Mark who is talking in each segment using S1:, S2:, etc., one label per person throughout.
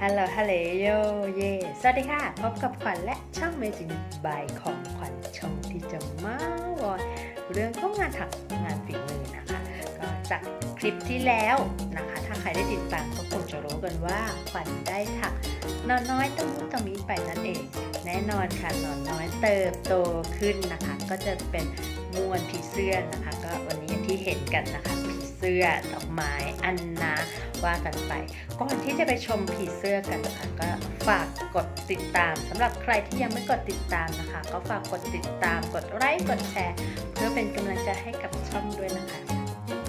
S1: ฮัลโหล ฮัลโหลโยเย สวัสดีค่ะ พบกับขวัญและช่องเมจินบายของขวัญชงที่จะมาวอยเรื่องของงานถักงานฝีมือนะคะ ก็จากคลิปที่แล้วนะคะ ถ้าใครได้ติดตามก็คงจะรู้กันว่าขวัญได้ถักนอนน้อยตะมุตะมิไปนั่นเอง แน่นอนค่ะนอนน้อยเติบโตขึ้นนะคะ ก็จะเป็นมวนผีเสื้อนะคะ ก็วันนี้ที่เห็นกันนะคะ เสื้อดอกไม้อันนาว่ากันไป ก่อนที่จะไปชมผีเสื้อกันนะคะก็ฝากกดติดตามสำหรับใครที่ยังไม่กดติดตามนะคะ ก็ฝากกดติดตามกดไลค์กดแชร์ เพื่อเป็นกำลังใจให้กับช่องด้วยนะคะ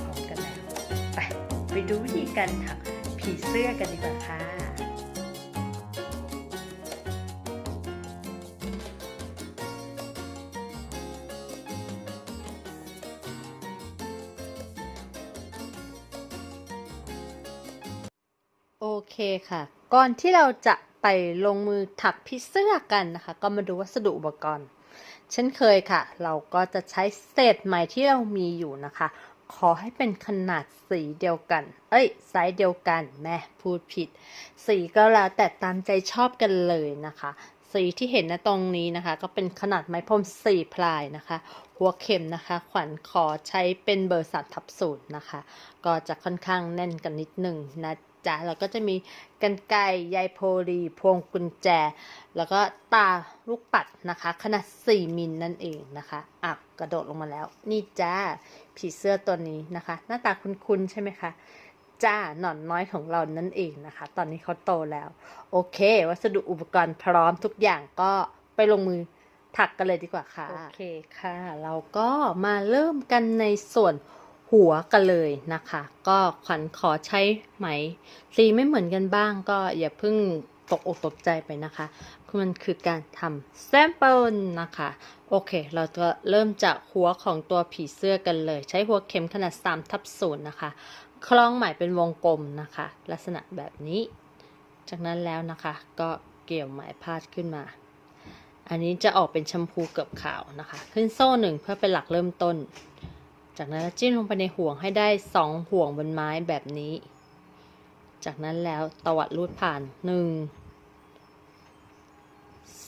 S1: พร้อมกันแล้วไปไปดูวิธีการถักผีเสื้อกันดีกว่าค่ะ โอเคค่ะ ก่อนที่เราจะไปลงมือถักพิเสื้อกันนะคะ ก็มาดูวัสดุอุปกรณ์ เช่นเคยค่ะ เราก็จะใช้เศษไหมที่เรามีอยู่นะคะ ขอให้เป็นขนาดสีเดียวกัน เอ้ยไซส์เดียวกันแม่พูดผิด สีก็แล้วแต่ตามใจชอบกันเลยนะคะ สีที่เห็นนะตรงนี้นะคะ ก็เป็นขนาดไม้พรมสี่พลายนะคะ หัวเข็มนะคะ ขวัญขอใช้เป็นเบอร์สามทับศูนย์นะคะ ก็จะค่อนข้างแน่นกันนิดหนึ่งนะ จ๊ะแล้วก็จะมีกันไกรใยโพลีพวงกุญแจ แล้วก็ตาลูกปัดนะคะ ขนาด 4 มิลนั่นเองนะคะอะกระโดดลงมาแล้ว นี่จ้าผีเสื้อตัวนี้นะคะ หน้าตาคุ้นๆใช่ไหมคะจ้าหนอนน้อยของเรานั่นเองนะคะ ตอนนี้เขาโตแล้ว โอเค วัสดุอุปกรณ์พร้อมทุกอย่างก็ไปลงมือถักกันเลยดีกว่าค่ะ โอเคค่ะ เราก็มาเริ่มกันในส่วน หัวกันเลยนะคะ ก็ขวัญขอใช้ไหมสีไม่เหมือนกันบ้าง ก็อย่าเพิ่งตกอกตกใจไปนะคะคือมันคือการทำแซมเปิลนะคะ โอเค เราจะเริ่มจากหัวของตัวผีเสื้อกันเลย ใช้หัวเข็มขนาด3ทับศูนย์นะคะ คล้องไหมเป็นวงกลมนะคะ ลักษณะแบบนี้ จากนั้นแล้วนะคะ ก็เกี่ยวไหมพาดขึ้นมา อันนี้จะออกเป็นชมพูเกือบขาวนะคะ ขึ้นโซ่หนึ่งเพื่อเป็นหลักเริ่มต้น จากนั้นจิ้มลงไปในห่วงให้ได้สองห่วงบนไม้แบบนี้ จากนั้นแล้วตวัดรูดผ่านหนึ่ง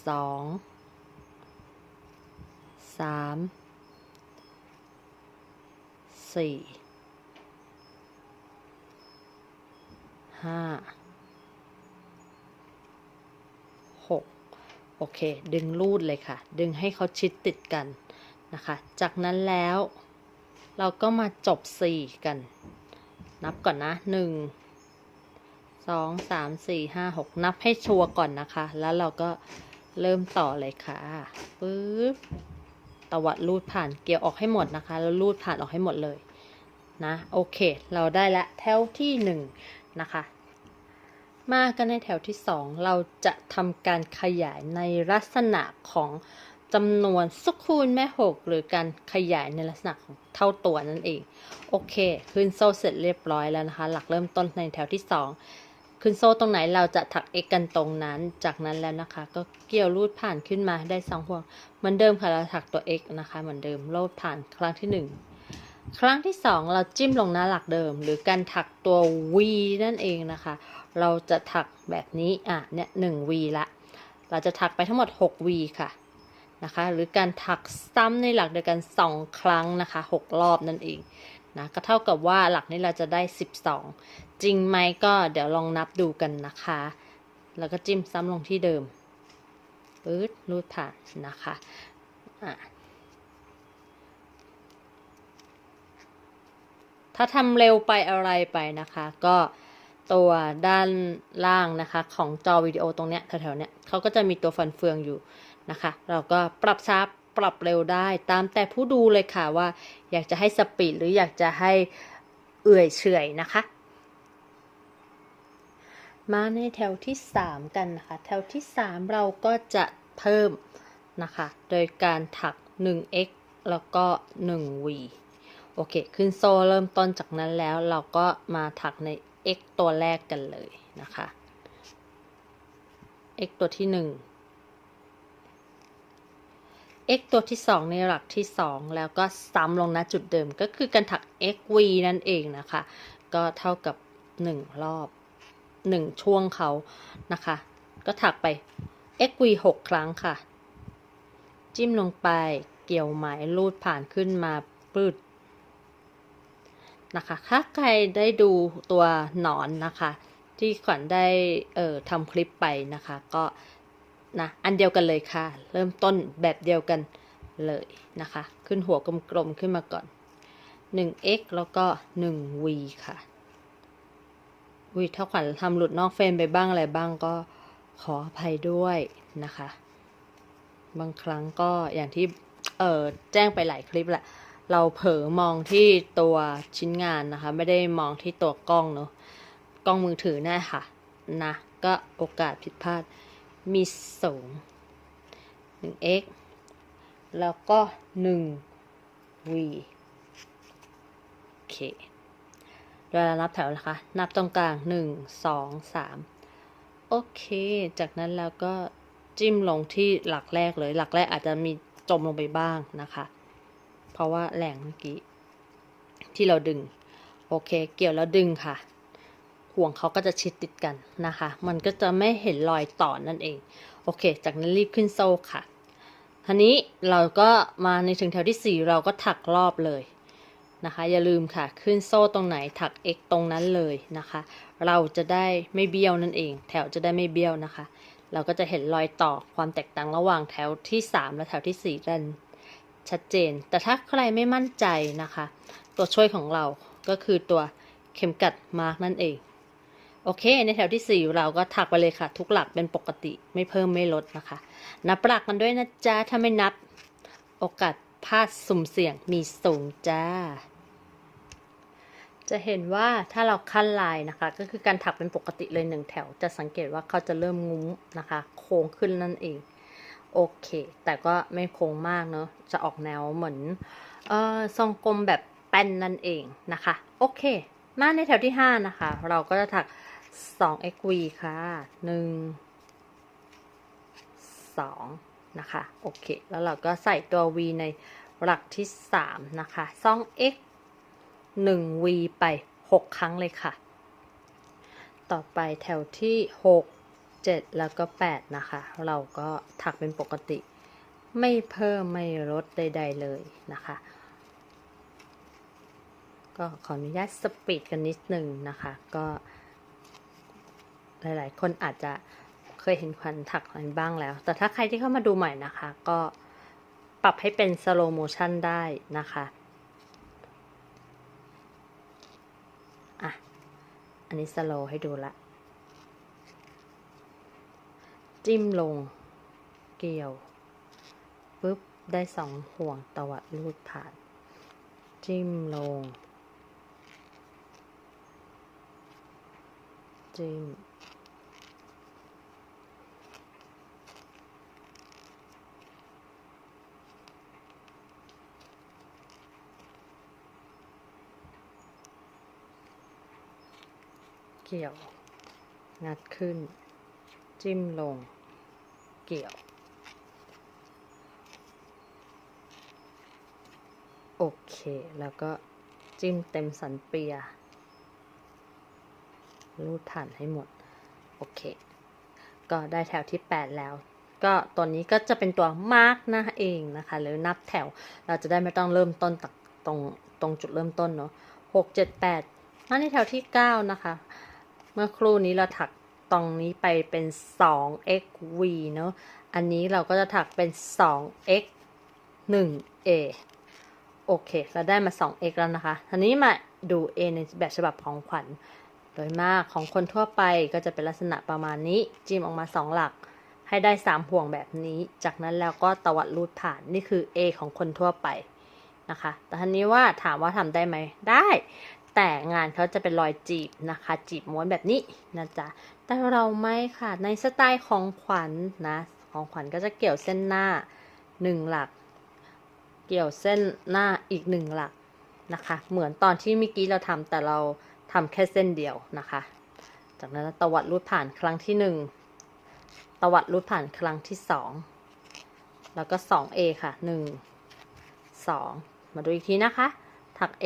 S1: สองสามสี่ห้าหกโอเค ดึงรูดเลยค่ะ ดึงให้เขาชิดติดกันนะคะ จากนั้นแล้ว เราก็มาจบสี่กัน นับก่อนนะหนึ่งสองสามสี่ห้าหกนับให้ชัวร์ก่อนนะคะ แล้วเราก็เริ่มต่อเลยค่ะปึ๊บตวัดรูดผ่านเกี่ยวออกให้หมดนะคะ แล้วรูดผ่านออกให้หมดเลย นะ โอเค เราได้ละแถวที่หนึ่งนะคะ มากันในแถวที่สองเราจะทำการขยายในลักษณะของ จำนวนสุคูณแม่หกหรือการขยายในลักษณะของเท่าตัวนั่นเอง โอเค ขึ้นโซ่เสร็จเรียบร้อยแล้วนะคะ หลักเริ่มต้นในแถวที่สองขึ้นโซ่ตรงไหนเราจะถัก x กันตรงนั้น จากนั้นแล้วนะคะ ก็เกี่ยวรูดผ่านขึ้นมาได้สองห่วงเหมือนเดิมค่ะเราถักตัว x นะคะเหมือนเดิมรูดผ่านครั้งที่หนึ่งครั้งที่สองเราจิ้มลงหน้าหลักเดิม หรือการถักตัว v นั่นเองนะคะ เราจะถักแบบนี้อะเนี่ยหนึ่ง v ละ เราจะถักไปทั้งหมด 6 v ค่ะ นะคะ หรือการถักซ้ำในหลักเดียวกัน 2 ครั้งนะคะ 6 รอบนั่นเองนะก็เท่ากับว่าหลักนี้เราจะได้ 12 จริงไหมก็เดี๋ยวลองนับดูกันนะคะ แล้วก็จิ้มซ้ำลงที่เดิมปื๊ดรูดผ่านนะคะอะถ้าทำเร็วไปอะไรไปนะคะ ก็ตัวด้านล่างนะคะ ของจอวิดีโอตรงเนี้ยแถวๆเนี้ยเขาก็จะมีตัวฟันเฟืองอยู่ นะคะ เราก็ปรับช้าปรับเร็วได้ตามแต่ผู้ดูเลยค่ะว่า อยากจะให้สปีดหรืออยากจะให้เอื่อยเฉยนะคะ มาในแถวที่ 3 กันนะคะ แถวที่ 3 เราก็จะเพิ่มนะคะ โดยการถัก 1x แล้วก็ 1v โอเค ขึ้นโซ่เริ่มต้นจากนั้นแล้วเราก็มาถักใน x ตัวแรกกันเลยนะคะ x ตัวที่ 1 x ตัวที่ 2 ในหลักที่ 2 แล้วก็ซ้ำลงณจุดเดิมก็คือการถัก xv นั่นเองนะคะ ก็เท่ากับ 1 รอบหนึ่งช่วงเขานะคะ ก็ถักไป xv หกครั้งค่ะ จิ้มลงไปเกี่ยวไหมลูดผ่านขึ้นมาปืดนะคะ ถ้าใครได้ดูตัวหนอนนะคะ ที่ขวัญได้เอ่อทำคลิปไปนะคะ ก็ นะอันเดียวกันเลยค่ะ เริ่มต้นแบบเดียวกันเลยนะคะ ขึ้นหัวกลมๆขึ้นมาก่อน 1x แล้วก็ 1v ค่ะวิถ้าขวัญทำหลุดนอกเฟรมไปบ้างอะไรบ้างก็ขออภัยด้วยนะคะ บางครั้งก็อย่างที่เออแจ้งไปหลายคลิปแหละ เราเผลอมองที่ตัวชิ้นงานนะคะ ไม่ได้มองที่ตัวกล้องเนาะกล้องมือถือแน่ค่ะนะก็โอกาสผิดพลาด มีสูง 1x แล้วก็ 1v โอเคเวลานับแถวนะคะ นับตรงกลาง1 2 3โอเค จากนั้นแล้วก็จิ้มลงที่หลักแรกเลย หลักแรกอาจจะมีจมลงไปบ้างนะคะ เพราะว่าแรงเมื่อกี้ที่เราดึง โอเค เกี่ยวแล้วดึงค่ะ ห่วงเขาก็จะชิดติดกันนะคะ มันก็จะไม่เห็นรอยต่อนั่นเอง โอเค จากนั้นรีบขึ้นโซ่ค่ะทีนี้เราก็มาในถึงแถวที่ 4 เราก็ถักรอบเลยนะคะ อย่าลืมค่ะ ขึ้นโซ่ตรงไหนถัก x ตรงนั้นเลยนะคะ เราจะได้ไม่เบี้ยวนั่นเอง แถวจะได้ไม่เบี้ยวนะคะ เราก็จะเห็นรอยต่อความแตกต่างระหว่างแถวที่ 3 และแถวที่4กันชัดเจน แต่ถ้าใครไม่มั่นใจนะคะ ตัวช่วยของเราก็คือตัวเข็มกัดมาร์กนั่นเอง โอเค ในแถวที่ 4 เราก็ถักไปเลยค่ะ ทุกหลักเป็นปกติไม่เพิ่มไม่ลดนะคะ นับหลักกันด้วยนะจ๊ะ ถ้าไม่นับโอกาสพลาดสุ่มเสี่ยงมีสูงจ้า จะเห็นว่าถ้าเราขั้นลายนะคะ ก็คือการถักเป็นปกติเลยหนึ่งแถว จะสังเกตว่าเขาจะเริ่มงุ้มนะคะ โค้งขึ้นนั่นเอง โอเค แต่ก็ไม่โค้งมากเนาะจะออกแนวเหมือนเออทรงกลมแบบแป้นนั่นเองนะคะ โอเค มาในแถวที่ 5 นะคะ เราก็จะถัก 2xv ค่ะ 1 2 นะคะ โอเค แล้วเราก็ใส่ตัว v ในหลักที่ 3 นะคะ 2x 1v ไป 6 ครั้งเลยค่ะ ต่อไปแถวที่ 6 7 แล้วก็ 8 นะคะ เราก็ถักเป็นปกติ ไม่เพิ่มไม่ลดใด ๆ เลยนะคะก็ขออนุญาตสปีดกันนิดนึงนะคะ ก็ หลาย ๆ คนอาจจะเคยเห็นควันถักมันบ้างแล้ว แต่ถ้าใครที่เข้ามาดูใหม่นะคะ ก็ปรับให้เป็น slow motion ได้นะคะอะอันนี้ slow ให้ดูละ จิ้มลง เกี่ยวปุ๊บได้สองห่วงตวัดลูดผ่าน จิ้มลง จิ้ม เกี่ยว งัดขึ้น จิ้มลง เกี่ยว โอเค แล้วก็จิ้มเต็มสันเปีย รูดผ่านให้หมด โอเค ก็ได้แถวที่ 8 แล้วก็ตัวนี้ก็จะเป็นตัวมาร์กนะเองนะคะ หรือนับแถวเราจะได้ไม่ต้องเริ่มต้นตักตรงตรงจุดเริ่มต้นเนาะหกเจ็ดแปดมาในแถวที่9นะคะ เมื่อครู่นี้เราถักตรงนี้ไปเป็น 2xv เนาะ อันนี้เราก็จะถักเป็น 2x 1a โอเค เราได้มา 2x แล้วนะคะ ทีนี้มาดู a ในแบบฉบับของขวัญ โดยมากของคนทั่วไปก็จะเป็นลักษณะประมาณนี้ จิ้มออกมา 2 หลัก ให้ได้ 3 ห่วงแบบนี้ จากนั้นแล้วก็ตวัดรูดผ่าน นี่คือ A ของคนทั่วไปนะคะ แต่ทีนี้ว่าถามว่าทำได้ไหม ได้ แต่งานเขาจะเป็นรอยจีบนะคะ จีบม้วนแบบนี้นะจ๊ะ แต่เราไม่ค่ะ ในสไตล์ของขวัญนนะ ของขวัญก็จะเกี่ยวเส้นหน้า1หลัก เกี่ยวเส้นหน้าอีก1หลักนะคะ เหมือนตอนที่เมื่อกี้เราทำแต่เราทำแค่เส้นเดียวนะคะ จากนั้นตวัดรูดผ่านครั้งที่1ตวัดรูดผ่านครั้งที่2แล้วก็ 2A ค่ะ 1 2 มาดูอีกทีนะคะ ถัก A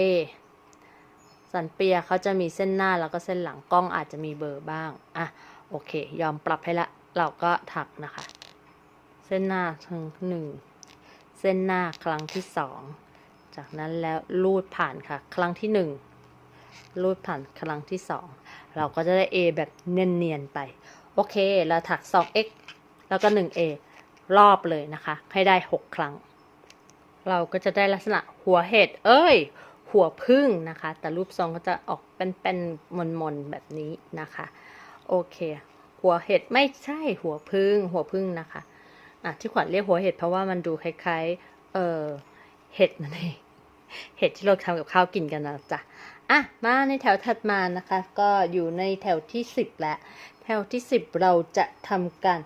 S1: สันเปียเขาจะมีเส้นหน้าแล้วก็เส้นหลังกล้องอาจจะมีเบอร์บ้าง อะ โอเค ยอมปรับให้ละ เราก็ถักนะคะ เส้นหน้าครั้งหนึ่ง เส้นหน้าครั้งที่สอง จากนั้นแล้วลูดผ่านค่ะ ครั้งที่หนึ่งรูดผ่านครั้งที่สอง เราก็จะได้ A แบบเนียนๆไป โอเค เราถัก 2x แล้วก็ 1a รอบเลยนะคะ ให้ได้ 6 ครั้ง เราก็จะได้ลักษณะหัวเห็ด เอ้ย หัวพึ่งนะคะ แต่รูปทรงก็จะออกเป็นๆมนๆแบบนี้นะคะ โอเค หัวเห็ดไม่ใช่หัวพึ่ง หัวพึ่งนะคะอะที่ขวัญเรียกหัวเห็ดเพราะว่ามันดูคล้ายๆเออเห็ดนั่นเองเห็ดที่เราทำกับข้าวกินกันนะจ๊ะอะมาในแถวถัดมานะคะ ก็อยู่ในแถวที่ 10 แล้ว แถวที่ 10 เราจะทำการ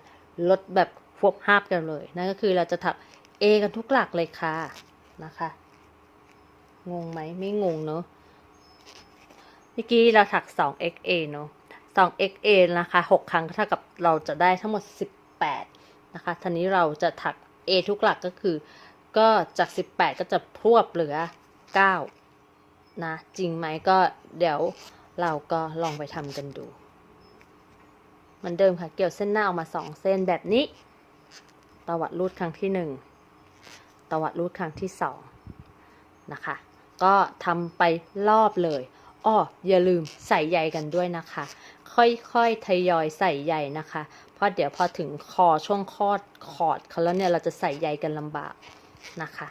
S1: ลดแบบควบห้าบกันเลย นั่นก็คือเราจะถัก A กันทุกหลักเลยค่ะนะคะ งงไหมไม่งงเนอะเมื่อกี้เราถัก 2XA เนอะ 2XA นะคะ 6 ครั้งเท่ากับเราจะได้ทั้งหมด 18 นะคะทีนี้เราจะถัก A ทุกหลักก็คือ ก็จาก 18 ก็จะพรวบเหลือ 9 นะ จริงไหมก็เดี๋ยวเราก็ลองไปทำกันดูเหมือนเดิมค่ะ เกี่ยวเส้นหน้าออกมา 2 เส้นแบบนี้ ตวัดรูดครั้งที่ 1 ตวัดรูดครั้งที่ 2 นะคะ ก็ทำไปรอบเลยอ้ออย่าลืมใส่ใยกันด้วยนะคะ ค่อยๆทยอยใส่ใยนะคะ เพราะเดี๋ยวพอถึงคอช่วงคอดขอดเขาแล้วเนี่ยเราจะใส่ใยกันลำบากนะคะ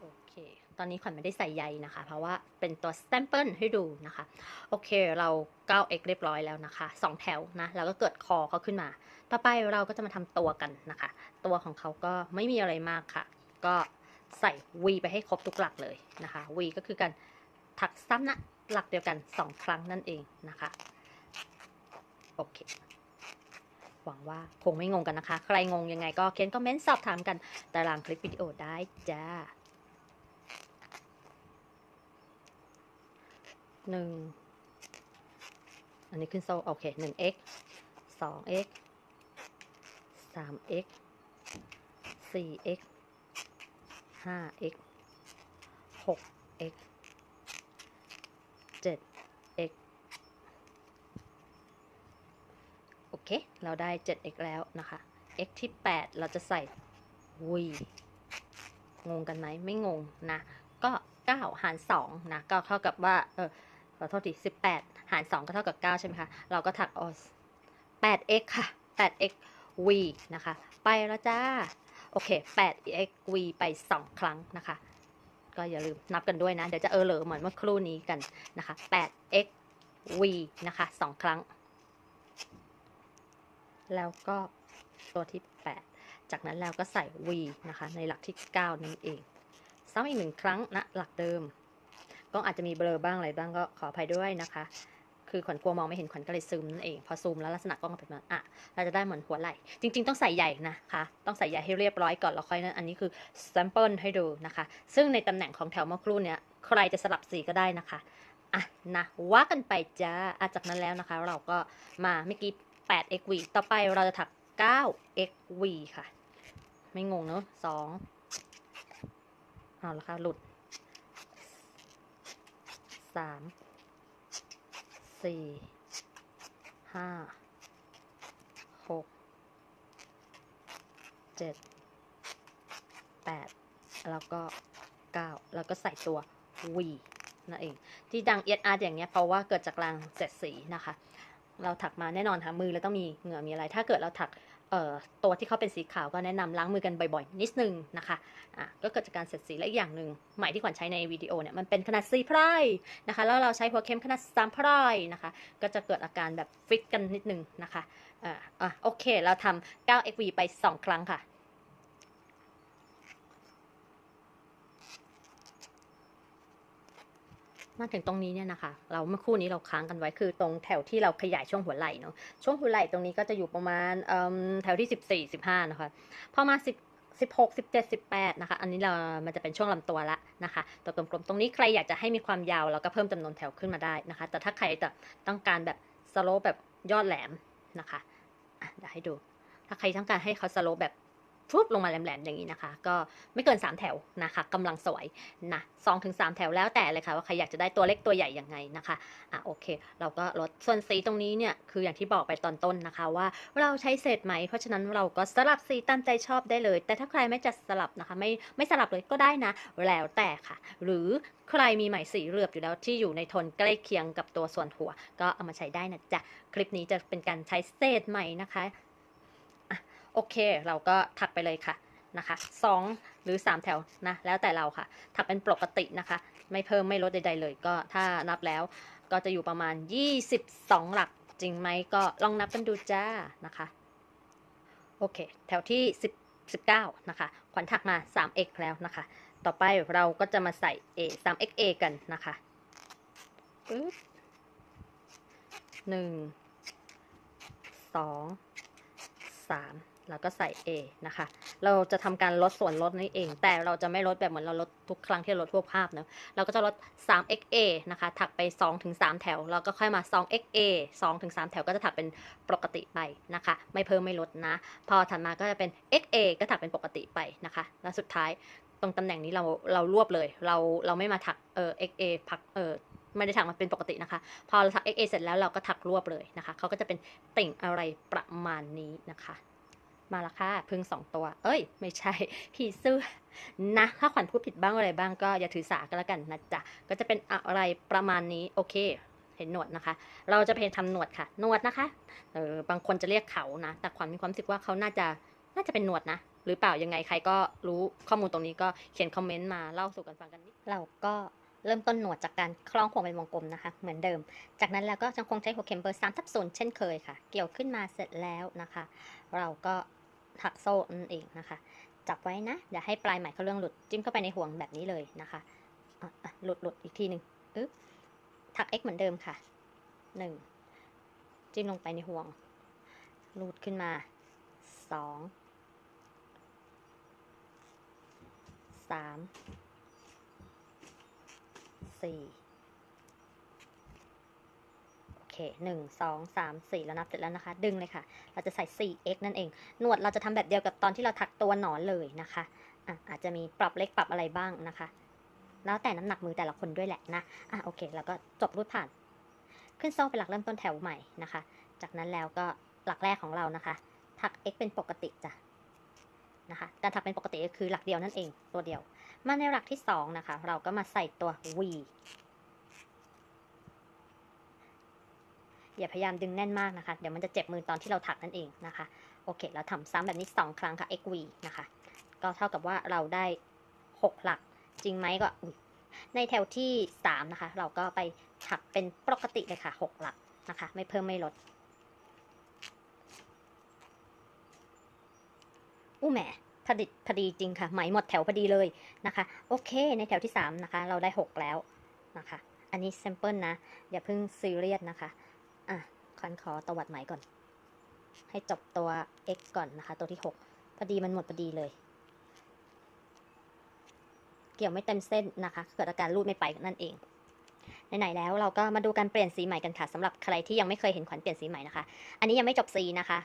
S1: โอเค ตอนนี้ขวัญไม่ได้ใส่ใยนะคะ เพราะว่าเป็นตัวส t ตมเปิลให้ดูนะคะ โอเคเรา 9x เรียบร้อยแล้วนะคะ 2 แถวนะแล้วก็เกิดคอเขาขึ้นมา ต่อไปเราก็จะมาทำตัวกันนะคะ ตัวของเขาก็ไม่มีอะไรมากค่ะ ก็ใส่ V ไปให้ครบทุกหลักเลยนะคะ V ก็คือการถักซ้ำนะหลักเดียวกัน 2 ครั้งนั่นเองนะคะโอเคหวังว่าคงไม่งงกันนะคะ ใครงงยังไงก็เขียนคอมเมนต์สอบถามกันตารางคลิปวิดีโอได้จ้า หนึ่งอันนี้ขึ้นโซ่โอเคหนึ่ง x สอง x สาม x สี่ x ห้า x หก x เจ็ด x โอเค เราได้ 7x แล้วนะคะ x ที่8เราจะใส่ v งงกันไหมไม่งงนะ ก็9หาร2นะ ก็เท่ากับว่า เออ ขอโทษที18หาร2ก็เท่ากับ9ใช่ไหมคะ เราก็ถักออ 8x ค่ะ 8x v นะคะ ไปแล้วจ้า โอเค 8x v ไป2ครั้งนะคะ ก็อย่าลืมนับกันด้วยนะ เดี๋ยวจะเออเหลอเหมือนเมื่อครู่นี้กันนะคะ 8x v นะคะ2ครั้ง แล้วก็ตัวที่ 8 จากนั้นแล้วก็ใส่ v นะคะ ในหลักที่ 9 นั่นเอง ซ้ำอีกหนึ่งครั้งนะหลักเดิม ก็อาจจะมีเบลอบ้างอะไรบ้างก็ขออภัยด้วยนะคะ คือขวัญกลัวมองไม่เห็นขวัญก็เลยซูมนั่นเอง พอซูมแล้วลักษณะกล้องเป็นแบบอะเราจะได้เหมือนหัวไหล่ จริง ๆ ต้องใส่ใหญ่นะคะ ต้องใส่ใหญ่ให้เรียบร้อยก่อนแล้วค่อยนั้นอันนี้คือ sample ให้ดูนะคะ ซึ่งในตำแหน่งของแถวเมื่อครู่เนี้ยใครจะสลับสีก็ได้นะคะอะนะว่ากันไปจ้าอะจากนั้นแล้วนะคะ เราก็มาเมื่อกี้ 8xv ต่อไปเราจะถัก 9xv ค่ะ ไม่งงเนอะสองเอาละค่ะ หลุด สามสี่ห้าหกเจ็ดแปดแล้วก็เก้าแล้วก็ใส่ตัว V นั่นเอง ที่ดังเอียดอาร์อย่างเงี้ยเพราะว่าเกิดจากรางเจ็ดสีนะคะ เราถักมาแน่นอนค่ะมือเราต้องมีเหงื่อมีอะไร ถ้าเกิดเราถัก ตัวที่เขาเป็นสีขาวก็แนะนำล้างมือกันบ่อยๆ นิดนึงนะคะอะก็เกิดจากการเสร็จสีและอีกอย่างหนึ่งไหมที่ขวัญใช้ในวิดีโอเนี่ยมันเป็นขนาด4ไพร่นะคะแล้วเราใช้หัวเข็มขนาด3ไพร่นะคะก็จะเกิดอาการแบบฟิกกันนิดนึงนะคะอ่าอะโอเค เราทำ 9xv ไป 2 ครั้งค่ะ มาถึงตรงนี้เนี่ยนะคะ เราเมื่อคู่นี้เราค้างกันไว้คือตรงแถวที่เราขยายช่วงหัวไหล่เนาะช่วงหัวไหล่ตรงนี้ก็จะอยู่ประมาณแถวที่สิบสี่สิบห้านะคะพอมาสิบสิบหกสิบเจ็ดสิบแปดนะคะ อันนี้เรา มันจะเป็นช่วงลำตัวละนะคะ ตัวกลมๆตรงนี้ใครอยากจะให้มีความยาวเราก็เพิ่มจำนวนแถวขึ้นมาได้นะคะ แต่ถ้าใครจะต้องการแบบสโลปแบบยอดแหลมนะคะอะเดี๋ยวให้ดู ถ้าใครต้องการให้เขาสโลปแบบ ฟุบลงมาแหลมๆอย่างนี้นะคะ ก็ไม่เกิน 3 แถวนะคะกำลังสวยนะสองถึงสามแถวแล้วแต่เลยค่ะว่าใครอยากจะได้ตัวเล็กตัวใหญ่ยังไงนะคะอะโอเค เราก็ลดส่วนสีตรงนี้เนี่ยคืออย่างที่บอกไปตอนต้นนะคะว่าเราใช้เศษไหม เพราะฉะนั้นเราก็สลับสีตามใจชอบได้เลย แต่ถ้าใครไม่จะสลับนะคะไม่ไม่สลับเลยก็ได้นะ แล้วแต่ค่ะ หรือใครมีไหมสีเหลือบอยู่แล้วที่อยู่ในโทนใกล้เคียงกับตัวส่วนหัว ก็เอามาใช้ได้นะจ๊ะคลิปนี้จะเป็นการใช้เศษไหมนะคะ โอเค เราก็ถักไปเลยค่ะนะคะสองหรือ 3 แถวนะแล้วแต่เราค่ะถักเป็นปกตินะคะ ไม่เพิ่มไม่ลดใด ๆ เลย ก็ถ้านับแล้วก็จะอยู่ประมาณ 22 หลักจริงไหมก็ลองนับกันดูจ้านะคะโอเค แถวที่ 10 19 นะคะ ขวัญถักมา 3x แล้วนะคะ ต่อไปเราก็จะมาใส่ a 3xa กันนะคะปึ๊บหนึ่งสองสาม แล้วก็ใส่ A นะคะ เราจะทำการลดส่วนลดนี้เอง แต่เราจะไม่ลดแบบเหมือนเราลดทุกครั้งที่ลดทั่วภาพเนอะเราก็จะลด 3xa นะคะ ถักไป 2-3 แถว แล้วก็ค่อยมา 2xa 2-3 แถวก็จะถักเป็นปกติไปนะคะ ไม่เพิ่มไม่ลดนะ พอถัดมาก็จะเป็น xa ก็ถักเป็นปกติไปนะคะ แล้วสุดท้ายตรงตำแหน่งนี้เราเรารวบเลย เราเราไม่มาถักเออ xa พักเออไม่ได้ถักมาเป็นปกตินะคะ พอเราถัก xa เสร็จแล้วเราก็ถักรวบเลยนะคะเขาก็จะเป็นติ่งอะไรประมาณนี้นะคะ มาละค่ะพึ่งสองตัว เอ้ย ไม่ใช่ผีเสื้อนะ ถ้าขวัญพูดผิดบ้างอะไรบ้างก็อย่าถือสากันแล้วกันนะจ๊ะ ก็จะเป็นอะไรประมาณนี้โอเคเห็นหนวดนะคะ เราจะเพนทำหนวดค่ะ หนวดนะคะ เออบางคนจะเรียกเขานะ แต่ขวัญมีความรู้สึกว่าเขาน่าจะ น่าจะเป็นหนวดนะ หรือเปล่ายังไงใครก็รู้ข้อมูลตรงนี้ก็เขียนคอมเมนต์มาเล่าสู่กันฟังกันนิดเราก็เริ่มต้นหนวดจากการคล้องห่วงเป็นวงกลมนะคะ เหมือนเดิม จากนั้นแล้วก็ยังคงใช้หัวเข็มเบอร์3ทับศูนย์เช่นเคยค่ะ เกี่ยวขึ้นมาเสร็จแล้วนะคะ เราก็ ถักโซ่นั่นเองนะคะ จับไว้นะอย่าให้ปลายไหมเขาเรื่องหลุดจิ้มเข้าไปในห่วงแบบนี้เลยนะคะะะหลุดหลุดอีกทีหนึ่งอึ๊บถัก x เหมือนเดิมค่ะหนึ่งจิ้มลงไปในห่วง รูดขึ้นมาสองสามสี่ เคหนึ่งสองสามสี่แล้วนับเสร็จแล้วนะคะ ดึงเลยค่ะ เราจะใส่ 4x นั่นเอง หนวดเราจะทำแบบเดียวกับตอนที่เราถักตัวหนอนเลยนะคะอะอาจจะมีปรับเล็กปรับอะไรบ้างนะคะ แล้วแต่น้ำหนักมือแต่ละคนด้วยแหละนะอะโอเค แล้วก็จบรูดผ่าน ขึ้นโซ่เป็นหลักเริ่มต้นแถวใหม่นะคะ จากนั้นแล้วก็หลักแรกของเรานะคะ ถัก x เป็นปกติจ้ะนะคะการถักเป็นปกติก็คือหลักเดียวนั่นเองตัวเดียว มาในหลักที่สองนะคะเราก็มาใส่ตัว v อย่าพยายามดึงแน่นมากนะคะ เดี๋ยวมันจะเจ็บมือตอนที่เราถักนั่นเองนะคะ โอเค เราทำซ้ำแบบนี้ 2 ครั้งค่ะ xv นะคะ ก็เท่ากับว่าเราได้ 6 หลัก จริงไหมก็ ในแถวที่ 3 นะคะ เราก็ไปถักเป็นปกติเลยค่ะ 6 หลักนะคะ ไม่เพิ่มไม่ลด อู้แหมพอดิพอดีจริงค่ะ ไหมหมดแถวพอดีเลยนะคะ โอเค ในแถวที่ 3 นะคะ เราได้ 6 แล้วนะคะ อันนี้ s ซ m เปิลนะ อย่าเพิ่งซีเรียสนะคะ อะคันขอตวัดไหมก่อน ให้จบตัว x ก่อนนะคะ ตัวที่ 6 พอดีมันหมดพอดีเลย เกี่ยวไม่เต็มเส้นนะคะ เกิดอาการรูดไม่ไปนั่นเองไหนๆแล้วเราก็มาดูการเปลี่ยนสีใหม่กันค่ะสำหรับใครที่ยังไม่เคยเห็นขวัญเปลี่ยนสีใหม่นะคะ อันนี้ยังไม่จบสีนะคะ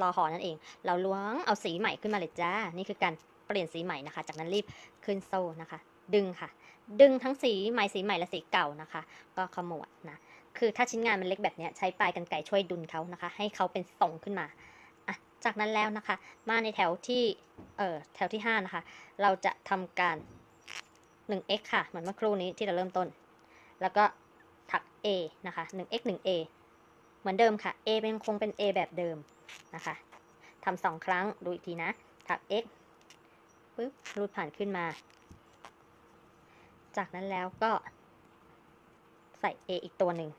S1: รอหอนั่นเอง เราล้วงเอาสีใหม่ขึ้นมาเลยจ้า นี่คือการเปลี่ยนสีใหม่นะคะ จากนั้นรีบขึ้นโซ่นะคะ ดึงค่ะ ดึงทั้งสีใหม่สีใหม่และสีเก่านะคะ ก็ขมวดนะ คือถ้าชิ้นงานมันเล็กแบบนี้ใช้ปลายกันไก่ช่วยดุลเขานะคะ ให้เขาเป็นทรงขึ้นมาอะจากนั้นแล้วนะคะ มาในแถวที่เอ่อแถวที่ 5 นะคะ เราจะทำการ 1x ค่ะ เหมือนเมื่อครู่นี้ที่เราเริ่มต้น แล้วก็ถัก a นะคะ 1x 1a เหมือนเดิมค่ะ a เป็นคงเป็น a แบบเดิมนะคะทำสองครั้งดูอีกทีนะ ถัก x ปึ๊บรูดผ่านขึ้นมา จากนั้นแล้วก็ใส่ A อีกตัวหนึ่ง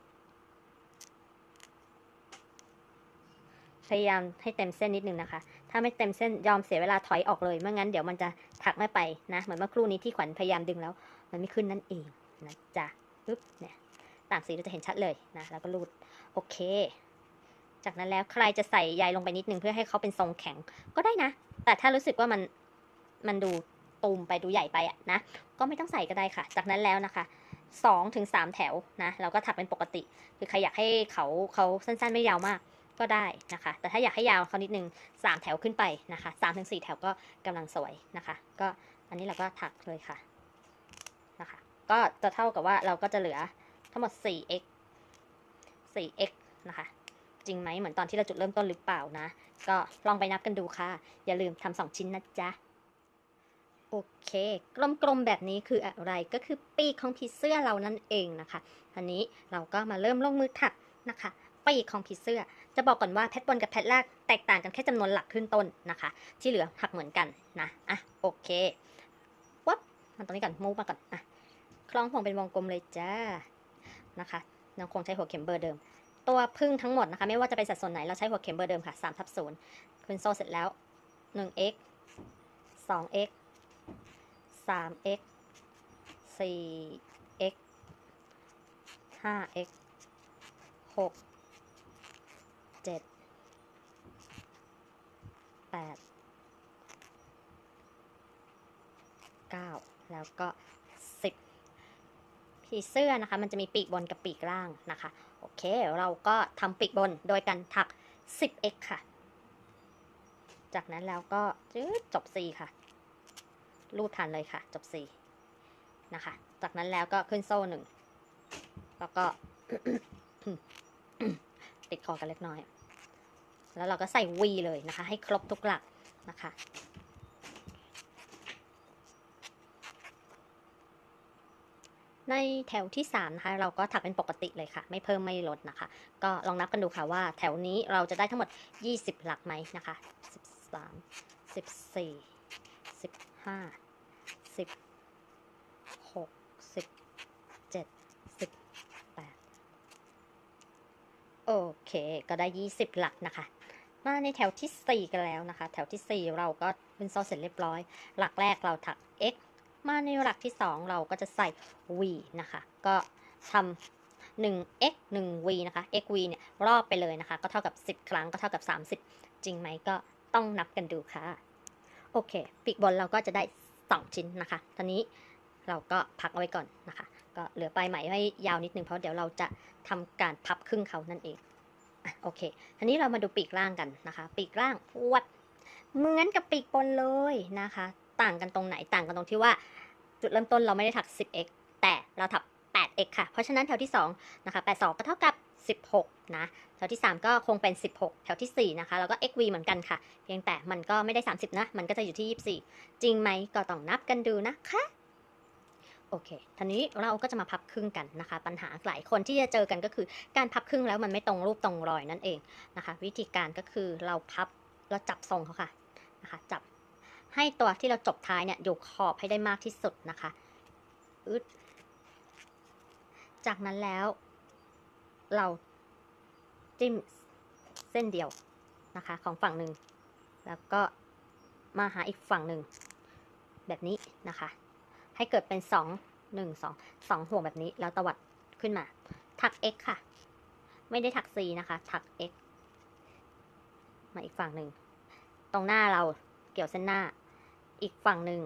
S1: พยายามให้เต็มเส้นนิดนึงนะคะ ถ้าไม่เต็มเส้นยอมเสียเวลาถอยออกเลยไม่งั้นเดี๋ยวมันจะถักไม่ไปนะ เหมือนเมื่อครู่นี้ที่ขวัญพยายามดึงแล้ว มันไม่ขึ้นนั่นเองนะจ๊ะปึ๊บเนี่ยต่างสีเราจะเห็นชัดเลยนะแล้วก็รูดโอเค จากนั้นแล้วใครจะใส่ใยลงไปนิดนึงเพื่อให้เขาเป็นทรงแข็งก็ได้นะ แต่ถ้ารู้สึกว่ามันมันดูตูมไปดูใหญ่ไปอะนะก็ไม่ต้องใส่ก็ได้ค่ะ จากนั้นแล้วนะคะสองถึงสามแถวนะเราก็ถักเป็นปกติ คือใครอยากให้เขาเขาสั้นๆไม่ยาวมาก ก็ได้นะคะ แต่ถ้าอยากให้ยาวเขานิดนึงสามแถวขึ้นไปนะคะสามถึงสี่แถวก็กำลังสวยนะคะ ก็อันนี้เราก็ถักเลยค่ะนะคะ ก็จะเท่ากับว่าเราก็จะเหลือทั้งหมด 4x 4x นะคะ จริงไหมเหมือนตอนที่เราจุดเริ่มต้นหรือเปล่านะ ก็ลองไปนับกันดูค่ะ อย่าลืมทำสองชิ้นนะจ๊ะโอเค กลมๆแบบนี้คืออะไรก็คือปีกของผีเสื้อเรานั่นเองนะคะทีนี้เราก็มาเริ่มลงมือถักนะคะ ปีกของผีเสื้อ จะบอกก่อนว่าแพทบนกับแพทแรกแตกต่างกันแค่จำนวนหลักขึ้นต้นนะคะ ที่เหลือถักเหมือนกันนะอะโอเควับมันตรงนี้ก่อนมูฟมาก่อนอะคล้องห่วงเป็นวงกลมเลยจ้านะคะยังคงใช้หัวเข็มเบอร์เดิม ตัวพึ่งทั้งหมดนะคะ ไม่ว่าจะเป็นสัดส่วนไหนเราใช้หัวเข็มเบอร์เดิมค่ะ3ทับ0ขึ้นโซ่เสร็จแล้ว 1x 2x 3x 4x 5x 6 7 8 9แปดเก้าแล้วก็10ผีเสื้อนะคะ มันจะมีปีกบนกับปีกล่างนะคะ โอเค เราก็ทำปีกบนโดยการถัก 10x ค่ะ จากนั้นแล้วก็จืดจบ C ค่ะ รูดทันเลยค่ะ จบ C นะคะ จากนั้นแล้วก็ขึ้นโซ่หนึ่ง แล้วก็ติดคอกันเล็กน้อย แล้วเราก็ใส่ V เลยนะคะ ให้ครบทุกหลักนะคะ ในแถวที่3นะคะเราก็ถักเป็นปกติเลยค่ะ ไม่เพิ่มไม่ลดนะคะ ก็ลองนับกันดูค่ะว่าแถวนี้เราจะได้ทั้งหมด 20 หลักไหมนะคะ 13 14 15 16 17 18โอเค ก็ได้20หลักนะคะ มาในแถวที่ 4 กันแล้วนะคะ แถวที่ 4 เราก็เป็นโซ่เสร็จเรียบร้อย หลักแรกเราถัก x มาในหลักที่ 2 เราก็จะใส่ v นะคะ ก็ทำ 1x 1v นะคะ xv เนี่ยรอบไปเลยนะคะ ก็เท่ากับ 10 ครั้งก็เท่ากับ 30 จริงไหมก็ต้องนับกันดูค่ะ โอเค ปีกบนเราก็จะได้ 2 ชิ้นนะคะ ตอนนี้เราก็พักเอาไว้ก่อนนะคะ ก็เหลือปลายไหมให้ยาวนิดนึงเพราะเดี๋ยวเราจะทำการพับครึ่งเขานั่นเอง อะโอเคทีนี้เรามาดูปีกล่างกันนะคะ ปีกล่างพวด เหมือนกับปีกบนเลยนะคะ ต่างกันตรงไหนต่างกันตรงที่ว่า จุดเริ่มต้นเราไม่ได้ถัก 10x แต่เราถัก 8x ค่ะ เพราะฉะนั้นแถวที่2นะคะ82 ก็เท่ากับ 16 นะ แถวที่ 3 ก็คงเป็น 16 แถวทีสี่4 นะคะ แล้วก็ xv เหมือนกันค่ะ เพียงแต่มันก็ไม่ได้ 30 นะ มันก็จะอยู่ที่ 24 จริงไหมก็ต้องนับกันดูนะคะ อเคทีนี้เราก็จะมาพับครึ่งกันนะคะ ปัญหาหลายคนที่จะเจอกันก็คือ การพับครึ่งแล้วมันไม่ตรงรูปตรงรอยนั่นเองนะคะ วิธีการก็คือเราพับเราจับทรงเขาค่ะนะคะจับให้ตัวที่เราจบท้ายเนี่ยอยู่ขอบให้ได้มากที่สุดนะคะอึดจากนั้นแล้วเราจิ้มเส้นเดียวนะคะ ของฝั่งหนึ่งแล้วก็มาหาอีกฝั่งหนึ่งแบบนี้นะคะ ให้เกิดเป็น 2 1 2 2ห่วงแบบนี้ แล้วตวัดขึ้นมา ถัก x ค่ะ ไม่ได้ถัก c นะคะ ถัก x มาอีกฝั่งหนึ่ง ตรงหน้าเราเกี่ยวเส้นหน้า อีกฝั่งหนึ่ง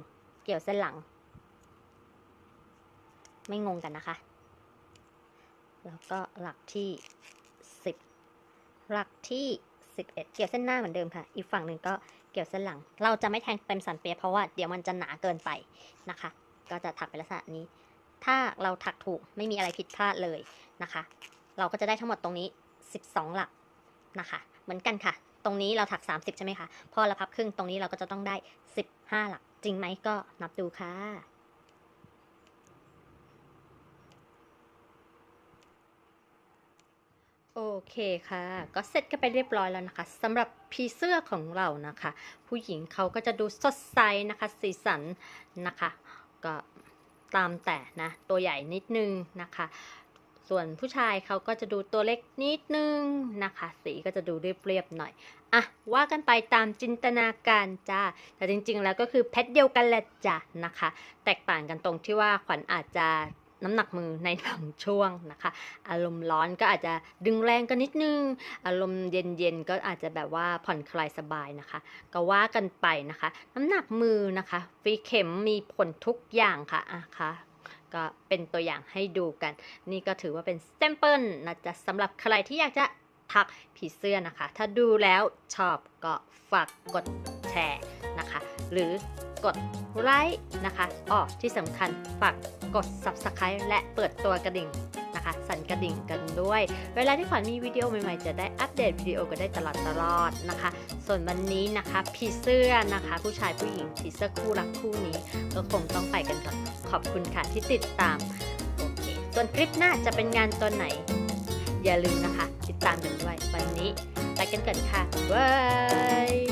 S1: เกี่ยวเส้นหลัง ไม่งงกันนะคะ แล้วก็หลักที่ 10 หลักที่ 11 เกี่ยวเส้นหน้าเหมือนเดิมค่ะ อีกฝั่งหนึ่งก็เกี่ยวเส้นหลัง เราจะไม่แทงเต็มสันเปียเพราะว่าเดี๋ยวมันจะหนาเกินไปนะคะ ก็จะถักเป็นลักษณะนี้ ถ้าเราถักถูกไม่มีอะไรผิดพลาดเลยนะคะ เราก็จะได้ทั้งหมดตรงนี้ 12 หลักนะคะ เหมือนกันค่ะ ตรงนี้เราถัก 30 ใช่ไหมคะ พอเราพับครึ่งตรงนี้เราก็จะต้องได้ 15 หลัก จริงไหมก็นับดูค่ะ
S2: โอเคค่ะ ก็เสร็จกันไปเรียบร้อยแล้วนะคะสำหรับผีเสื้อของเรานะคะ ผู้หญิงเขาก็จะดูสดใสนะคะ สีสันนะคะ ก็ตามแต่นะ ตัวใหญ่นิดนึงนะคะ ส่วนผู้ชายเขาก็จะดูตัวเล็กนิดนึงนะคะ สีก็จะดูเรียบๆหน่อย อะ ว่ากันไปตามจินตนาการจ้า แต่จริงๆแล้วก็คือเพชรเดียวกันแหละจ้ะนะคะ แตกต่างกันตรงที่ว่าขวัญอาจจะ น้ำหนักมือในบางช่วงนะคะ อารมณ์ร้อนก็อาจจะดึงแรงกันนิดนึง อารมณ์เย็นๆก็อาจจะแบบว่าผ่อนคลายสบายนะคะ ก็ว่ากันไปนะคะ น้ำหนักมือนะคะฟีเข็มมีผลทุกอย่างค่ะอะค่ะก็เป็นตัวอย่างให้ดูกัน นี่ก็ถือว่าเป็นสเตมเปิลนะจ๊ะสำหรับใครที่อยากจะ
S1: ถักผีเสื้อนะคะ ถ้าดูแล้วชอบก็ฝากกดแชร์ หรือกดไลค์นะคะอ้อที่สำคัญฝากกด Subscribe และเปิดตัวกระดิ่งนะคะ สั่นกระดิ่งกันด้วย เวลาที่ขวัญมีวิดีโอใหม่ๆ จะได้อัปเดตวิดีโอกันได้ตลอดตลอดนะคะ ส่วนวันนี้นะคะผีเสื้อนะคะ ผู้ชายผู้หญิงผีเสื้อคู่รักคู่นี้ก็คงต้องไปกันก่อนขอบคุณค่ะที่ติดตามโอเคส่วนคลิปหน้าจะเป็นงานตัวไหน อย่าลืมนะคะ ติดตามกันด้วยวันนี้ไปกันก่อนค่ะบาย